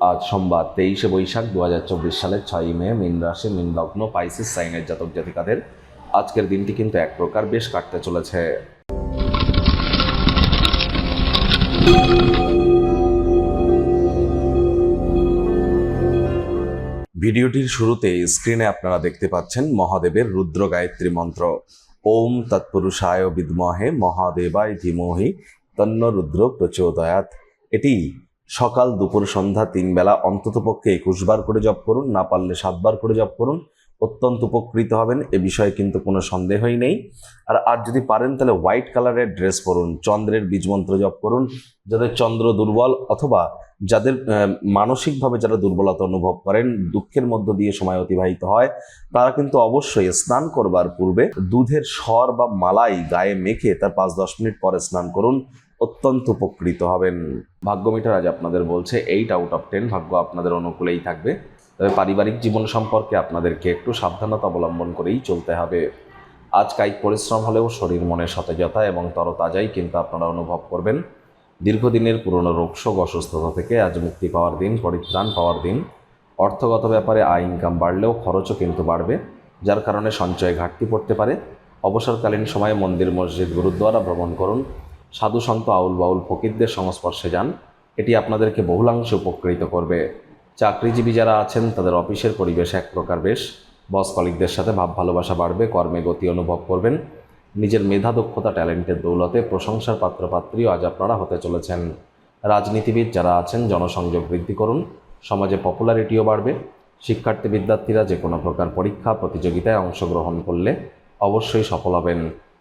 আজ সোমবার তেইশে বৈশাখ দু হাজার চব্বিশ সালের ছয়ই মে, মিন রাশি, মিন লগ্ন, পাইসিস, সাইনের জাতক জাতিকাদের আজকের দিনটি কিন্তু এক প্রকার বেশ কাটতে চলেছে। ভিডিওটির শুরুতে স্ক্রিনে আপনারা দেখতে পাচ্ছেন মহাদেবের রুদ্র গায়ত্রী মন্ত্র। ওম তৎপুরুষায় বিদ্মহে মহাদেবায় ধীমহি তন্ন রুদ্র প্রচোদয়াত এটি সকাল দুপুর সন্ধ্যা তিন বেলা অন্ততপক্ষে একুশ বার করে জপ করুন, না পারলে সাতবার করে জপ করুন। অত্যন্ত উপকৃত হবেন, এ বিষয়ে কিন্তু কোনো সন্দেহই নেই। আর আর যদি পারেন তাহলে হোয়াইট কালারের ড্রেস পরুন, চন্দ্রের বীজমন্ত্র জপ করুন, যাদের চন্দ্র দুর্বল অথবা যাদের মানসিকভাবে যারা দুর্বলতা অনুভব করেন, দুঃখের মধ্য দিয়ে সময় অতিবাহিত হয়, তারা কিন্তু অবশ্যই স্নান করবার পূর্বে দুধের স্বর বা মালাই গায়ে মেখে তার পাঁচ দশ মিনিট পরে স্নান করুন। অত্যন্ত উপকৃত হবেন। ভাগ্য মিটার আজ আপনাদের বলছে এইট আউট অফ টেন ভাগ্য আপনাদের অনুকূলেই থাকবে। তবে পারিবারিক জীবন সম্পর্কে আপনাদেরকে একটু সাবধানতা অবলম্বন করেই চলতে হবে। আজ কায়িক পরিশ্রম হলেও শরীর মনে সতেজতা এবং তরতাজাই কিন্তু আপনারা অনুভব করবেন। দীর্ঘদিনের পুরনো রোগশোক অসুস্থতা থেকে আজ মুক্তি পাওয়ার দিন, পরিত্রাণ পাওয়ার দিন। অর্থগত ব্যাপারে আয় ইনকাম বাড়লেও খরচও কিন্তু বাড়বে, যার কারণে সঞ্চয়ে ঘাটতি পড়তে পারে। অবসরকালীন সময়ে মন্দির, মসজিদ, গুরুদ্বারা ভ্রমণ করুন। সাধু সন্ত আউল বাউল ফকিরদের সংস্পর্শে যান। এটি আপনাদেরকে বহুলাংশে উপকৃত করবে। চাকরিজীবী যারা আছেন, তাদের অফিসের পরিবেশ এক প্রকার বেশ। বস কলিকদের সাথে ভাব ভালোবাসা বাড়বে, কর্মে গতি অনুভব করবেন। নিজের মেধা, দক্ষতা, ট্যালেন্টের দৌলতে প্রশংসার পাত্রপাত্রীও আজ আপনারা হতে চলেছেন। রাজনীতিবিদ যারা আছেন, জনসংযোগ বৃদ্ধি করুন। সমাজে পপুলারিটিও বাড়বে। শিক্ষার্থী, বিদ্যার্থীরা যে কোনো প্রকার পরীক্ষা, প্রতিযোগিতায় অংশগ্রহণ করলে অবশ্যই সফল হবেন।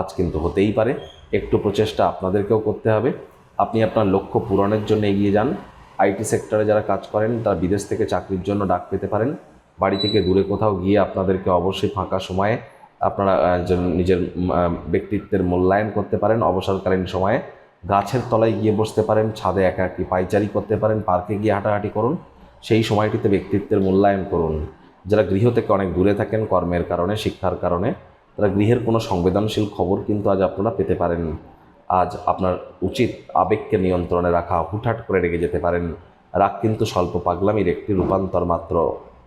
আজ কিন্তু হতেই পারে। একটু প্রচেষ্টা আপনাদেরকেও করতে হবে। আপনি আপনার লক্ষ্য পূরণের জন্য এগিয়ে যান। আইটি সেক্টরে যারা কাজ করেন, তারা বিদেশ থেকে চাকরির জন্য ডাক পেতে পারেন। বাড়ি থেকে দূরে কোথাও গিয়ে আপনাদেরকে অবশ্যই ফাঁকা সময়ে আপনারা নিজের ব্যক্তিত্বের মূল্যায়ন করতে পারেন অবসরকালীন সময়ে। গাছের তলায় গিয়ে বসতে পারেন, ছাদে একা একটি পাইচারি করতে পারেন, পার্কে গিয়ে হাঁটাহাঁটি করুন। সেই সময়টিতে ব্যক্তিত্বের মূল্যায়ন করুন। যারা গৃহ থেকে অনেক দূরে থাকেন, কর্মের কারণে, শিক্ষার কারণে তারা গৃহের কোনো সংবেদনশীল খবর কিন্তু আজ আপনারা পেতে পারেন। আজ আপনার উচিত আবেগকে নিয়ন্ত্রণে রাখা, হুটহাট করে রেগে যেতে পারেন। রাগ কিন্তু স্বল্প পাগলামির একটি রূপান্তর মাত্র।